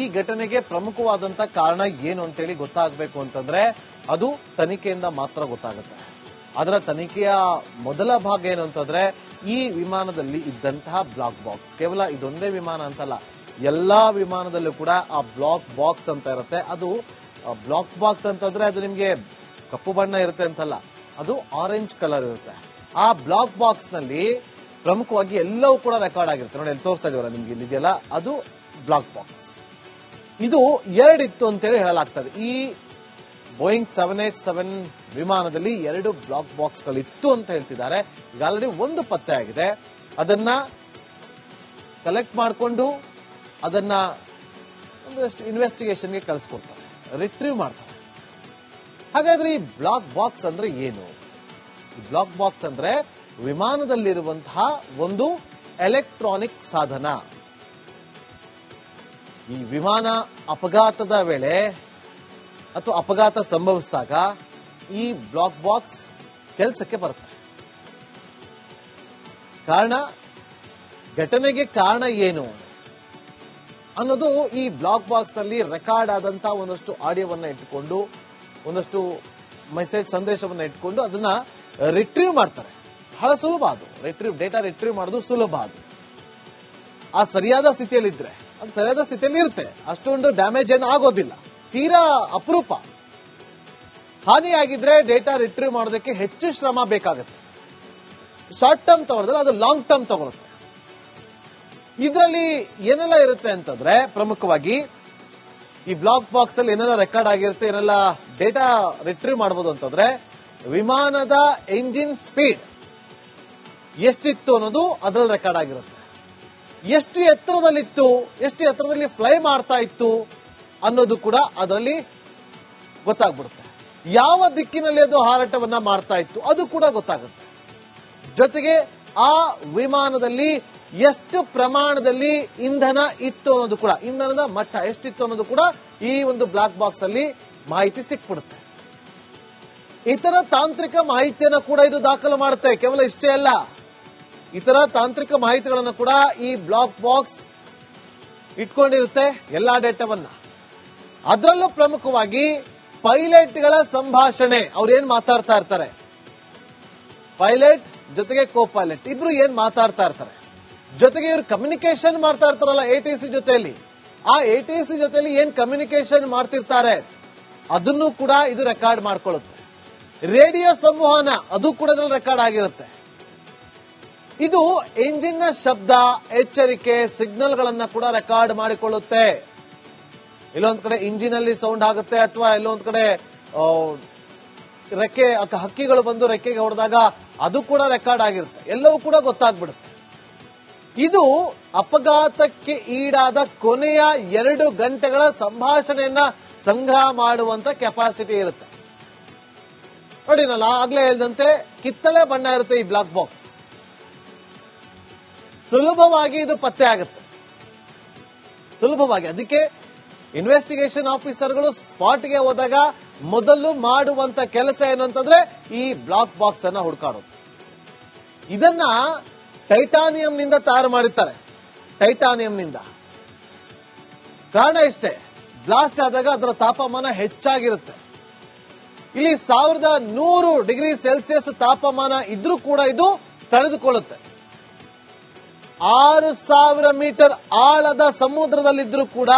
ಈ ಘಟನೆಗೆ ಪ್ರಮುಖವಾದಂತ ಕಾರಣ ಏನು ಅಂತೇಳಿ ಗೊತ್ತಾಗಬೇಕು ಅಂತಂದ್ರೆ ಅದು ತನಿಖೆಯಿಂದ ಮಾತ್ರ ಗೊತ್ತಾಗುತ್ತೆ. ಅದರ ತನಿಖೆಯ ಮೊದಲ ಭಾಗ ಏನು ಅಂತಂದ್ರೆ ಈ ವಿಮಾನದಲ್ಲಿ ಇದ್ದಂತಹ ಬ್ಲಾಕ್ ಬಾಕ್ಸ್. ಕೇವಲ ಇದೊಂದೇ ವಿಮಾನ ಅಂತಲ್ಲ, ಎಲ್ಲಾ ವಿಮಾನದಲ್ಲೂ ಕೂಡ ಆ ಬ್ಲಾಕ್ ಬಾಕ್ಸ್ ಅಂತ ಇರುತ್ತೆ. ಅದು ಬ್ಲಾಕ್ ಬಾಕ್ಸ್ ಅಂತಂದ್ರೆ ಅದು ನಿಮಗೆ ಕಪ್ಪು ಬಣ್ಣ ಇರುತ್ತೆ ಅಂತಲ್ಲ, ಅದು ಆರೆಂಜ್ ಕಲರ್ ಇರುತ್ತೆ. ಆ ಬ್ಲಾಕ್ ಬಾಕ್ಸ್ನಲ್ಲಿ ಪ್ರಮುಖವಾಗಿ ಎಲ್ಲವೂ ಕೂಡ ರೆಕಾರ್ಡ್ ಆಗಿರುತ್ತೆ. ನೋಡಿ ಅಲ್ಲಿ ತೋರಿಸ್ತಾ ಇದೀವಲ್ಲ ನಿಮ್ಗೆ ಇಲ್ಲಿದೆಯಲ್ಲ? ಅದು ಬ್ಲಾಕ್ ಬಾಕ್ಸ್. ಇದು ಎರಡಿತ್ತು ಅಂತೇಳಿ ಹೇಳಲಾಗ್ತದೆ. ಈ ಬೋಯಿಂಗ್ ಸೆವೆನ್ ಏಟ್ ಸೆವೆನ್ ವಿಮಾನದಲ್ಲಿ ಎರಡು ಬ್ಲಾಕ್ ಬಾಕ್ಸ್ ಗಳಿತ್ತು ಅಂತ ಹೇಳ್ತಿದ್ದಾರೆ. ಈಗ ಆಲ್ರೆಡಿ ಒಂದು ಪತ್ತೆ ಆಗಿದೆ. ಅದನ್ನ ಕಲೆಕ್ಟ್ ಮಾಡಿಕೊಂಡು ಅದನ್ನ ಒಂದಷ್ಟು ಇನ್ವೆಸ್ಟಿಗೇಷನ್ಗೆ ಕಳಿಸ್ಕೊಡ್ತಾರೆ. ರಿಟ್ರೀವ್ ಮಾಡ್ತಾರೆ. ಹಾಗಾದ್ರೆ ಈ ಬ್ಲಾಕ್ ಬಾಕ್ಸ್ ಅಂದ್ರೆ ಏನು? ಈ ಬ್ಲಾಕ್ ಬಾಕ್ಸ್ ಅಂದ್ರೆ ವಿಮಾನದಲ್ಲಿರುವಂತಹ ಒಂದು ಎಲೆಕ್ಟ್ರಾನಿಕ್ ಸಾಧನ. ಈ ವಿಮಾನ ಅಪಘಾತದ ವೇಳೆ ಅಥವಾ ಅಪಘಾತ ಸಂಭವಿಸಿದಾಗ ಈ ಬ್ಲಾಕ್ ಬಾಕ್ಸ್ ಕೆಲಸಕ್ಕೆ ಬರುತ್ತೆ. ಕಾರಣ, ಘಟನೆಗೆ ಕಾರಣ ಏನು ಅನ್ನೋದು ಈ ಬ್ಲಾಕ್ ಬಾಕ್ಸ್ನಲ್ಲಿ ರೆಕಾರ್ಡ್ ಆದಂತ ಒಂದಷ್ಟು ಆಡಿಯೋವನ್ನ ಇಟ್ಟುಕೊಂಡು, ಒಂದಷ್ಟು ಮೆಸೇಜ್ ಸಂದೇಶವನ್ನ ಇಟ್ಕೊಂಡು ಅದನ್ನ ರಿಟ್ರೀವ್ ಮಾಡ್ತಾರೆ. ಬಹಳ ಸುಲಭ ಅದು. ರಿಟ್ರೀವ್, ಡೇಟಾ ರಿಟ್ರೀವ್ ಮಾಡೋದು ಸುಲಭ ಅದು. ಆ ಸರಿಯಾದ ಸ್ಥಿತಿಯಲ್ಲಿದ್ರೆ ಅದು ಸರಿಯಾದ ಸ್ಥಿತಿಯಲ್ಲಿ ಇರುತ್ತೆ. ಅಷ್ಟೊಂದು ಡ್ಯಾಮೇಜ್ ಏನು ಆಗೋದಿಲ್ಲ. ತೀರಾ ಅಪರೂಪ. ಹಾನಿಯಾಗಿದ್ರೆ ಡೇಟಾ ರಿಟ್ರೀವ್ ಮಾಡೋದಕ್ಕೆ ಹೆಚ್ಚು ಶ್ರಮ ಬೇಕಾಗುತ್ತೆ. ಶಾರ್ಟ್ ಟರ್ಮ್ ತಗೊಳ್ಳೋದ್ರೆ ಅದು ಲಾಂಗ್ ಟರ್ಮ್ ತಗೊಳುತ್ತೆ. ಇದರಲ್ಲಿ ಏನೆಲ್ಲ ಇರುತ್ತೆ ಅಂತಂದ್ರೆ, ಪ್ರಮುಖವಾಗಿ ಈ ಬ್ಲಾಕ್ ಬಾಕ್ಸ್ ಅಲ್ಲಿ ಏನೆಲ್ಲ ರೆಕಾರ್ಡ್ ಆಗಿರುತ್ತೆ, ಏನೆಲ್ಲ ಡೇಟಾ ರಿಟ್ರೀವ್ ಮಾಡಬಹುದು ಅಂತಂದ್ರೆ, ವಿಮಾನದ ಎಂಜಿನ್ ಸ್ಪೀಡ್ ಎಷ್ಟಿತ್ತು ಅನ್ನೋದು ಅದರಲ್ಲಿ ರೆಕಾರ್ಡ್ ಆಗಿರುತ್ತೆ. ಎಷ್ಟು ಎತ್ತರದಲ್ಲಿತ್ತು, ಎಷ್ಟು ಎತ್ತರದಲ್ಲಿ ಫ್ಲೈ ಮಾಡ್ತಾ ಇತ್ತು ಅನ್ನೋದು ಕೂಡ ಅದರಲ್ಲಿ ಗೊತ್ತಾಗ್ಬಿಡುತ್ತೆ. ಯಾವ ದಿಕ್ಕಿನಲ್ಲಿ ಅದು ಹಾರಾಟವನ್ನ ಮಾಡ್ತಾ ಇತ್ತು, ಅದು ಕೂಡ ಗೊತ್ತಾಗುತ್ತೆ. ಜೊತೆಗೆ ಆ ವಿಮಾನದಲ್ಲಿ ಎಷ್ಟು ಪ್ರಮಾಣದಲ್ಲಿ ಇಂಧನ ಇತ್ತು ಅನ್ನೋದು ಕೂಡ, ಇಂಧನದ ಮಟ್ಟ ಎಷ್ಟಿತ್ತು ಅನ್ನೋದು ಕೂಡ ಈ ಒಂದು ಬ್ಲಾಕ್ ಬಾಕ್ಸ್ ಅಲ್ಲಿ ಮಾಹಿತಿ ಸಿಕ್ಬಿಡುತ್ತೆ. ಇತರ ತಾಂತ್ರಿಕ ಮಾಹಿತಿಯನ್ನು ಕೂಡ ಇದು ದಾಖಲು ಮಾಡುತ್ತೆ, ಕೇವಲ ಇಷ್ಟೇ ಅಲ್ಲ. ಇತರ ತಾಂತ್ರಿಕ ಮಾಹಿತಿಗಳನ್ನು ಕೂಡ ಈ ಬ್ಲಾಕ್ ಬಾಕ್ಸ್ ಇಟ್ಕೊಂಡಿರುತ್ತೆ ಎಲ್ಲಾ ಡೇಟಾವನ್ನ. ಅದರಲ್ಲೂ ಪ್ರಮುಖವಾಗಿ ಪೈಲಟ್ಗಳ ಸಂಭಾಷಣೆ. ಅವ್ರು ಏನ್ ಮಾತಾಡ್ತಾ ಇರ್ತಾರೆ? ಪೈಲಟ್ ಜೊತೆಗೆ ಕೋ ಪೈಲಟ್ ಇಬ್ರು ಏನ್ ಮಾತಾಡ್ತಾ ಇರ್ತಾರೆ? ಜೊತೆಗೆ ಇವ್ರು ಕಮ್ಯುನಿಕೇಶನ್ ಮಾಡ್ತಾ ಇರ್ತಾರಲ್ಲ ಎ ಟಿ ಸಿ ಜೊತೆಯಲ್ಲಿ. ಆ ಎ ಟಿ ಸಿ ಜೊತೆಯಲ್ಲಿ ಏನ್ ಕಮ್ಯುನಿಕೇಶನ್ ಮಾಡ್ತಿರ್ತಾರೆ? ಅದನ್ನು ಕೂಡ ಇದು ರೆಕಾರ್ಡ್ ಮಾಡ್ಕೊಳ್ಳುತ್ತೆ. ರೇಡಿಯೋ ಸಂವಹನ, ಅದು ಕೂಡ ರೆಕಾರ್ಡ್ ಆಗಿರುತ್ತೆ. ಇದು ಎಂಜಿನ್ನ ಶಬ್ದ ಎಚ್ಚರಿಕೆ ಸಿಗ್ನಲ್ ಗಳನ್ನ ಕೂಡ ರೆಕಾರ್ಡ್ ಮಾಡಿಕೊಳ್ಳುತ್ತೆ. ಇಲ್ಲೊಂದ್ ಕಡೆ ಇಂಜಿನ್ ಅಲ್ಲಿ ಸೌಂಡ್ ಆಗುತ್ತೆ ಅಥವಾ ಇಲ್ಲೊಂದ್ ಕಡೆ ರೆಕ್ಕೆ ಅಥವಾ ಹಕ್ಕಿಗಳು ಬಂದು ರೆಕ್ಕೆಗೆ ಹೊಡೆದಾಗ ಅದು ಕೂಡ ರೆಕಾರ್ಡ್ ಆಗಿರುತ್ತೆ. ಎಲ್ಲವೂ ಕೂಡ ಗೊತ್ತಾಗ್ಬಿಡುತ್ತೆ. ಇದು ಅಪಘಾತಕ್ಕೆ ಈಡಾದ ಕೊನೆಯ ಎರಡು ಗಂಟೆಗಳ ಸಂಭಾಷಣೆಯನ್ನ ಸಂಗ್ರಹ ಮಾಡುವಂತ ಕೆಪಾಸಿಟಿ ಇರುತ್ತೆ. ನೋಡಿ ನಾನು ಆಗ್ಲೇ ಹೇಳಿದಂತೆ ಕಿತ್ತಳೆ ಬಣ್ಣ ಇರುತ್ತೆ ಈ ಬ್ಲಾಕ್ ಬಾಕ್ಸ್ ಸುಲಭವಾಗಿ ಇದು ಪತ್ತೆ ಆಗುತ್ತೆ. ಸುಲಭವಾಗಿ. ಅದಕ್ಕೆ ಇನ್ವೆಸ್ಟಿಗೇಷನ್ ಆಫೀಸರ್ಗಳು ಸ್ಪಾಟ್ಗೆ ಹೋದಾಗ ಮೊದಲು ಮಾಡುವಂತ ಕೆಲಸ ಏನು ಅಂತಂದ್ರೆ ಈ ಬ್ಲಾಕ್ ಬಾಕ್ಸ್ ಅನ್ನ ಹುಡುಕಾಡೋದು. ಇದನ್ನ ಟೈಟಾನಿಯಂ ನಿಂದ ತಯಾರು ಮಾಡಿರ್ತಾರೆ. ಟೈಟಾನಿಯಂ ನಿಂದ ಕಾರಣ ಇಷ್ಟೇ ಬ್ಲಾಸ್ಟ್ ಆದಾಗ ಅದರ ತಾಪಮಾನ ಹೆಚ್ಚಾಗಿರುತ್ತೆ. ಇಲ್ಲಿ ಸಾವಿರದ ನೂರು ಡಿಗ್ರಿ ಸೆಲ್ಸಿಯಸ್ ತಾಪಮಾನ ಇದ್ರೂ ಕೂಡ ಇದು ತಡೆದುಕೊಳ್ಳುತ್ತೆ. ಆರು ಸಾವಿರ ಮೀಟರ್ ಆಳದ ಸಮುದ್ರದಲ್ಲಿದ್ರೂ ಕೂಡ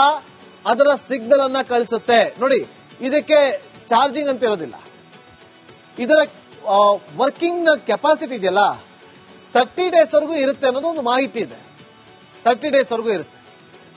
ಅದರ ಸಿಗ್ನಲ್ ಅನ್ನ ಕಳಿಸುತ್ತೆ. ನೋಡಿ, ಇದಕ್ಕೆ ಚಾರ್ಜಿಂಗ್ ಅಂತ ಇರೋದಿಲ್ಲ. ಇದರ ವರ್ಕಿಂಗ್ನ ಕೆಪಾಸಿಟಿ ಇದೆಯಲ್ಲ ತರ್ಟಿ ಡೇಸ್ ವರೆಗೂ ಇರುತ್ತೆ ಅನ್ನೋದು ಒಂದು ಮಾಹಿತಿ ಇದೆ. ತರ್ಟಿ ಡೇಸ್ ವರೆಗೂ ಇರುತ್ತೆ.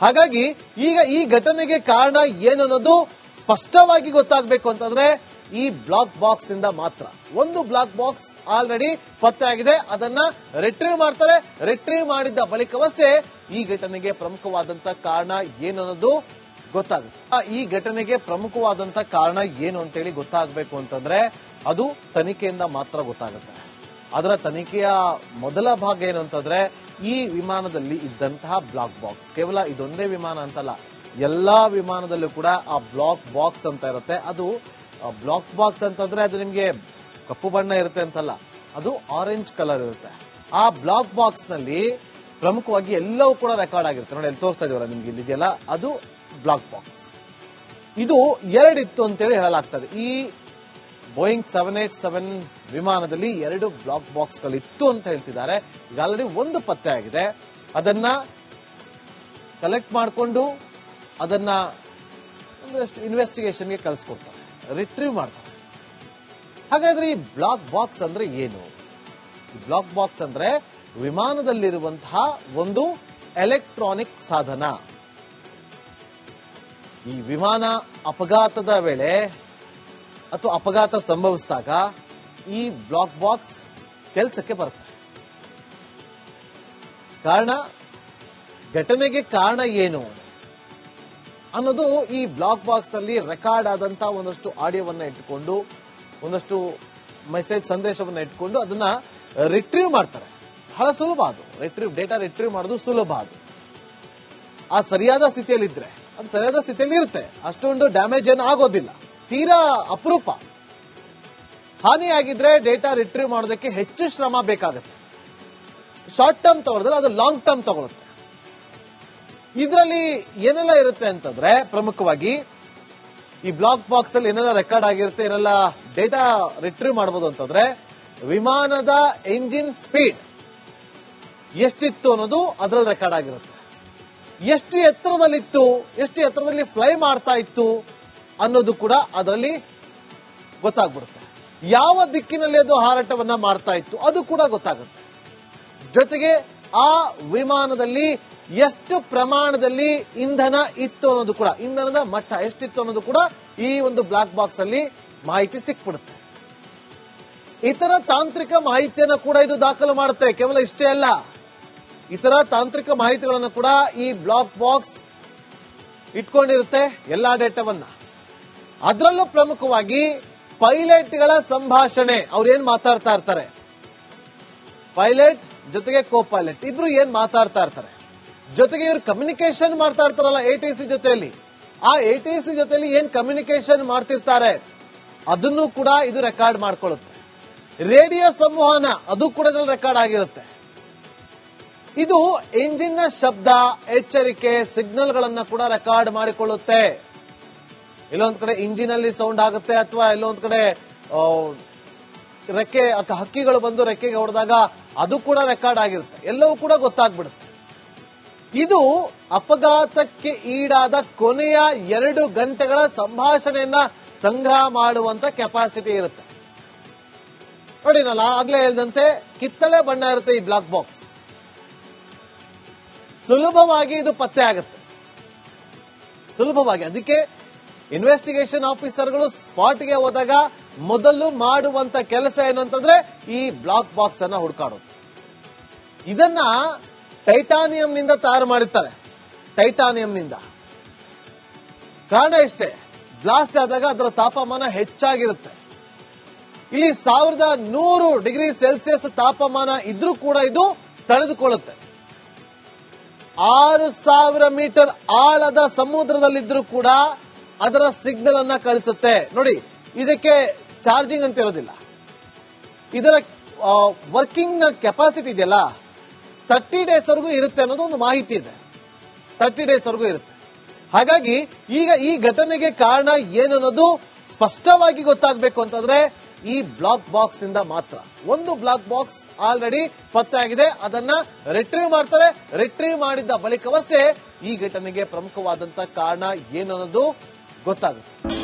ಹಾಗಾಗಿ ಈಗ ಈ ಘಟನೆಗೆ ಕಾರಣ ಏನನ್ನೋದು ಸ್ಪಷ್ಟವಾಗಿ ಗೊತ್ತಾಗಬೇಕು ಅಂತಂದ್ರೆ ಈ ಬ್ಲಾಕ್ ಬಾಕ್ಸ್ನಿಂದ ಮಾತ್ರ. ಒಂದು ಬ್ಲಾಕ್ ಬಾಕ್ಸ್ ಆಲ್ರೆಡಿ ಪತ್ತೆ ಆಗಿದೆ. ಅದನ್ನ ರಿಟ್ರೀವ್ ಮಾಡ್ತಾರೆ. ರಿಟ್ರೀವ್ ಮಾಡಿದ್ದ ಬಳಿಕವಷ್ಟೇ ಈ ಘಟನೆಗೆ ಪ್ರಮುಖವಾದಂತ ಕಾರಣ ಏನನ್ನೋದು ಗೊತ್ತಾಗುತ್ತೆ. ಈ ಘಟನೆಗೆ ಪ್ರಮುಖವಾದಂತ ಕಾರಣ ಏನು ಅಂತೇಳಿ ಗೊತ್ತಾಗಬೇಕು ಅಂತಂದ್ರೆ ಅದು ತನಿಖೆಯಿಂದ ಮಾತ್ರ ಗೊತ್ತಾಗುತ್ತೆ. ಅದರ ತನಿಖೆಯ ಮೊದಲ ಭಾಗ ಏನು ಅಂತಂದ್ರೆ ಈ ವಿಮಾನದಲ್ಲಿ ಇದ್ದಂತಹ ಬ್ಲಾಕ್ ಬಾಕ್ಸ್. ಕೇವಲ ಇದೊಂದೇ ವಿಮಾನ ಅಂತಲ್ಲ. ಎಲ್ಲಾ ವಿಮಾನದಲ್ಲೂ ಕೂಡ ಆ ಬ್ಲಾಕ್ ಬಾಕ್ಸ್ ಅಂತ ಇರುತ್ತೆ. ಅದು ಬ್ಲಾಕ್ ಬಾಕ್ಸ್ ಅಂತಂದ್ರೆ ಅದು ನಿಮ್ಗೆ ಕಪ್ಪು ಬಣ್ಣ ಇರುತ್ತೆ ಅಂತಲ್ಲ, ಅದು ಆರೆಂಜ್ ಕಲರ್ ಇರುತ್ತೆ. ಆ ಬ್ಲಾಕ್ ಬಾಕ್ಸ್ನಲ್ಲಿ ಪ್ರಮುಖವಾಗಿ ಎಲ್ಲವೂ ಕೂಡ ರೆಕಾರ್ಡ್ ಆಗಿರುತ್ತೆ. ನೋಡಿ ಎಲ್ಲಿ ತೋರಿಸ್ತಾ ಇದೀವಲ್ಲ ನಿಮ್ಗೆ ಇಲ್ಲಿದೆಯಲ್ಲ, ಅದು ಬ್ಲಾಕ್ ಬಾಕ್ಸ್ ಇದು ಎರಡಿತ್ತು ಅಂತೇಳಿ ಹೇಳಲಾಗ್ತದೆ. ಈ ಬೋಯಿಂಗ್ ಸೆವೆನ್ ಏಟ್ ಸೆವೆನ್ ವಿಮಾನದಲ್ಲಿ ಎರಡು ಬ್ಲಾಕ್ ಬಾಕ್ಸ್ ಬಾಕ್ಸ್ಗಳಿತ್ತು ಅಂತ ಹೇಳ್ತಿದ್ದಾರೆ. ಈಗ ಆಲ್ರೆಡಿ ಒಂದು ಪತ್ತೆ ಆಗಿದೆ. ಅದನ್ನ ಕಲೆಕ್ಟ್ ಮಾಡಿಕೊಂಡು ಅದನ್ನ ಒಂದಷ್ಟು ಇನ್ವೆಸ್ಟಿಗೇಷನ್ಗೆ ಕಳಿಸ್ಕೊಡ್ತಾರೆ. ರಿಟ್ರೀವ್ ಮಾಡ್ತಾರೆ. ಹಾಗಾದ್ರೆ ಈ ಬ್ಲಾಕ್ ಬಾಕ್ಸ್ ಅಂದ್ರೆ ಏನು? ಬ್ಲಾಕ್ ಬಾಕ್ಸ್ ಅಂದ್ರೆ ವಿಮಾನದಲ್ಲಿರುವಂತಹ ಒಂದು ಎಲೆಕ್ಟ್ರಾನಿಕ್ ಸಾಧನ. ಈ ವಿಮಾನ ಅಪಘಾತದ ವೇಳೆ ಅಥವಾ ಅಪಘಾತ ಸಂಭವಿಸಿದಾಗ ಈ ಬ್ಲಾಕ್ ಬಾಕ್ಸ್ ಕೆಲಸಕ್ಕೆ ಬರುತ್ತೆ. ಕಾರಣ, ಘಟನೆಗೆ ಕಾರಣ ಏನು? ಅನ್ನೋದು ಈ ಬ್ಲಾಕ್ ಬಾಕ್ಸ್ನಲ್ಲಿ ರೆಕಾರ್ಡ್ ಆದಂತ ಒಂದಷ್ಟು ಆಡಿಯೋವನ್ನ ಇಟ್ಟುಕೊಂಡು, ಒಂದಷ್ಟು ಮೆಸೇಜ್ ಸಂದೇಶವನ್ನ ಇಟ್ಕೊಂಡು ಅದನ್ನ ರಿಟ್ರೀವ್ ಮಾಡ್ತಾರೆ. ಬಹಳ ಸುಲಭ ಅದು. ರಿಟ್ರೀವ್, ಡೇಟಾ ರಿಟ್ರೀವ್ ಮಾಡೋದು ಸುಲಭ ಅದು. ಆ ಸರಿಯಾದ ಸ್ಥಿತಿಯಲ್ಲಿ ಇದ್ರೆ ಅದು ಸರಿಯಾದ ಸ್ಥಿತಿಯಲ್ಲಿ ಇರುತ್ತೆ ಅಷ್ಟೊಂದು ಡ್ಯಾಮೇಜ್ ಏನು ಆಗೋದಿಲ್ಲ. ತೀರಾ ಅಪರೂಪ. ಹಾನಿಯಾಗಿದ್ರೆ ಡೇಟಾ ರಿಟ್ರೀವ್ ಮಾಡೋದಕ್ಕೆ ಹೆಚ್ಚು ಶ್ರಮ ಬೇಕಾಗುತ್ತೆ. ಶಾರ್ಟ್ ಟರ್ಮ್ ತಗೊಳ್ಳೋದ್ರೆ ಅದು ಲಾಂಗ್ ಟರ್ಮ್ ತಗೊಳುತ್ತೆ. ಇದರಲ್ಲಿ ಏನೆಲ್ಲ ಇರುತ್ತೆ ಅಂತಂದ್ರೆ, ಪ್ರಮುಖವಾಗಿ ಈ ಬ್ಲಾಕ್ ಬಾಕ್ಸ್ ಅಲ್ಲಿ ಏನೆಲ್ಲ ರೆಕಾರ್ಡ್ ಆಗಿರುತ್ತೆ, ಏನೆಲ್ಲ ಡೇಟಾ ರಿಟ್ರೀವ್ ಮಾಡಬಹುದು ಅಂತಂದ್ರೆ, ವಿಮಾನದ ಎಂಜಿನ್ ಸ್ಪೀಡ್ ಎಷ್ಟಿತ್ತು ಅನ್ನೋದು ಅದರಲ್ಲಿ ರೆಕಾರ್ಡ್ ಆಗಿರುತ್ತೆ. ಎಷ್ಟು ಎತ್ತರದಲ್ಲಿತ್ತು, ಎಷ್ಟು ಎತ್ತರದಲ್ಲಿ ಫ್ಲೈ ಮಾಡ್ತಾ ಇತ್ತು ಅನ್ನೋದು ಕೂಡ ಅದರಲ್ಲಿ ಗೊತ್ತಾಗ್ಬಿಡುತ್ತೆ. ಯಾವ ದಿಕ್ಕಿನಲ್ಲಿ ಅದು ಹಾರಾಟವನ್ನ ಮಾಡ್ತಾ ಇತ್ತು, ಅದು ಕೂಡ ಗೊತ್ತಾಗುತ್ತೆ. ಜೊತೆಗೆ ಆ ವಿಮಾನದಲ್ಲಿ ಎಷ್ಟು ಪ್ರಮಾಣದಲ್ಲಿ ಇಂಧನ ಇತ್ತು ಅನ್ನೋದು ಕೂಡ, ಇಂಧನದ ಮಟ್ಟ ಎಷ್ಟಿತ್ತು ಅನ್ನೋದು ಕೂಡ ಈ ಒಂದು ಬ್ಲಾಕ್ ಬಾಕ್ಸ್ ಅಲ್ಲಿ ಮಾಹಿತಿ ಸಿಕ್ಬಿಡುತ್ತೆ. ಇತರ ತಾಂತ್ರಿಕ ಮಾಹಿತಿಯನ್ನು ಕೂಡ ಇದು ದಾಖಲು ಮಾಡುತ್ತೆ, ಕೇವಲ ಇಷ್ಟೇ ಅಲ್ಲ. ಇತರ ತಾಂತ್ರಿಕ ಮಾಹಿತಿಗಳನ್ನು ಕೂಡ ಈ ಬ್ಲಾಕ್ ಬಾಕ್ಸ್ ಇಟ್ಕೊಂಡಿರುತ್ತೆ ಎಲ್ಲಾ ಡೇಟಾವನ್ನ. ಅದರಲ್ಲೂ ಪ್ರಮುಖವಾಗಿ ಪೈಲಟ್ಗಳ ಸಂಭಾಷಣೆ, ಅವ್ರೇನ್ ಮಾತಾಡ್ತಾ ಇರ್ತಾರೆ? ಪೈಲಟ್ ಜೊತೆಗೆ ಕೋ ಪೈಲಟ್ ಇಬ್ರು ಏನ್ ಮಾತಾಡ್ತಾ ಇರ್ತಾರೆ? ಜೊತೆಗೆ ಇವ್ರು ಕಮ್ಯುನಿಕೇಶನ್ ಮಾಡ್ತಾ ಇರ್ತಾರಲ್ಲ ಎ ಟಿ ಸಿ ಜೊತೆಯಲ್ಲಿ. ಆ ಎ ಟಿ ಸಿ ಜೊತೆಯಲ್ಲಿ ಏನ್ ಕಮ್ಯುನಿಕೇಶನ್ ಮಾಡ್ತಿರ್ತಾರೆ? ಅದನ್ನು ಕೂಡ ಇದು ರೆಕಾರ್ಡ್ ಮಾಡ್ಕೊಳ್ಳುತ್ತೆ. ರೇಡಿಯೋ ಸಂವಹನ, ಅದು ಕೂಡ ರೆಕಾರ್ಡ್ ಆಗಿರುತ್ತೆ. ಇದು ಇಂಜಿನ್ನ ಶಬ್ದ, ಎಚ್ಚರಿಕೆ ಸಿಗ್ನಲ್ ಗಳನ್ನ ಕೂಡ ರೆಕಾರ್ಡ್ ಮಾಡಿಕೊಳ್ಳುತ್ತೆ. ಇಲ್ಲೊಂದ್ ಕಡೆ ಇಂಜಿನ್ ಅಲ್ಲಿ ಸೌಂಡ್ ಆಗುತ್ತೆ ಅಥವಾ ಎಲ್ಲೊಂದ್ ಕಡೆ ರೆಕ್ಕೆ ಹಕ್ಕಿಗಳು ಬಂದು ರೆಕ್ಕೆಗೆ ಹೊಡೆದಾಗ ಅದು ಕೂಡ ರೆಕಾರ್ಡ್ ಆಗಿರುತ್ತೆ. ಎಲ್ಲವೂ ಕೂಡ ಗೊತ್ತಾಗ್ಬಿಡುತ್ತೆ. ಇದು ಅಪಘಾತಕ್ಕೆ ಈಡಾದ ಕೊನೆಯ ಎರಡು ಗಂಟೆಗಳ ಸಂಭಾಷಣೆಯನ್ನ ಸಂಗ್ರಹ ಮಾಡುವಂತ ಕೆಪಾಸಿಟಿ ಇರುತ್ತೆ. ನೋಡಿ ಆಗ್ಲೇ ಹೇಳಿದಂತೆ ಕಿತ್ತಳೆ ಬಣ್ಣ ಇರುತ್ತೆ ಈ ಬ್ಲಾಕ್ ಬಾಕ್ಸ್ ಸುಲಭವಾಗಿ ಇದು ಪತ್ತೆ ಆಗುತ್ತೆ. ಸುಲಭವಾಗಿ. ಅದಕ್ಕೆ ಇನ್ವೆಸ್ಟಿಗೇಷನ್ ಆಫೀಸರ್ಗಳು ಸ್ಪಾಟ್ಗೆ ಹೋದಾಗ ಮೊದಲು ಮಾಡುವಂತ ಕೆಲಸ ಏನು ಅಂತಂದ್ರೆ ಈ ಬ್ಲಾಕ್ ಬಾಕ್ಸ್ ಅನ್ನ ಹುಡುಕಾಡೋದು. ಇದನ್ನ ಟೈಟಾನಿಯಂ ನಿಂದ ತಯಾರು ಮಾಡಿರ್ತಾರೆ. ಟೈಟಾನಿಯಂನಿಂದ. ಕಾರಣ ಇಷ್ಟೇ, ಬ್ಲಾಸ್ಟ್ ಆದಾಗ ಅದರ ತಾಪಮಾನ ಹೆಚ್ಚಾಗಿರುತ್ತೆ. ಇಲ್ಲಿ ಸಾವಿರದ ನೂರು ಡಿಗ್ರಿ ಸೆಲ್ಸಿಯಸ್ ತಾಪಮಾನ ಇದ್ರೂ ಕೂಡ ಇದು ತಡೆದುಕೊಳ್ಳುತ್ತೆ. ಆರು ಸಾವಿರ ಮೀಟರ್ ಆಳದ ಸಮುದ್ರದಲ್ಲಿದ್ರೂ ಕೂಡ ಅದರ ಸಿಗ್ನಲ್ ಅನ್ನ ಕಳಿಸುತ್ತೆ. ನೋಡಿ, ಇದಕ್ಕೆ ಚಾರ್ಜಿಂಗ್ ಅಂತ ಇರೋದಿಲ್ಲ. ಇದರ ವರ್ಕಿಂಗ್ನ ಕೆಪಾಸಿಟಿ ಇದೆಯಲ್ಲ ತರ್ಟಿ ಡೇಸ್ ವರೆಗೂ ಇರುತ್ತೆ ಅನ್ನೋದು ಒಂದು ಮಾಹಿತಿ ಇದೆ. ತರ್ಟಿ ಡೇಸ್ ವರೆಗೂ ಇರುತ್ತೆ. ಹಾಗಾಗಿ ಈಗ ಈ ಘಟನೆಗೆ ಕಾರಣ ಏನನ್ನೋದು ಸ್ಪಷ್ಟವಾಗಿ ಗೊತ್ತಾಗಬೇಕು ಅಂತಂದ್ರೆ ಈ ಬ್ಲಾಕ್ ಬಾಕ್ಸ್ನಿಂದ ಮಾತ್ರ. ಒಂದು ಬ್ಲಾಕ್ ಬಾಕ್ಸ್ ಆಲ್ರೆಡಿ ಪತ್ತೆ ಆಗಿದೆ, ಅದನ್ನ ರಿಟ್ರೀವ್ ಮಾಡ್ತಾರೆ. ರಿಟ್ರೀವ್ ಮಾಡಿದ ಬಳಿಕವಷ್ಟೇ ಈ ಘಟನೆಗೆ ಪ್ರಮುಖವಾದಂತ ಕಾರಣ ಏನನ್ನೋದು ಗೊತ್ತಾಗುತ್ತೆ.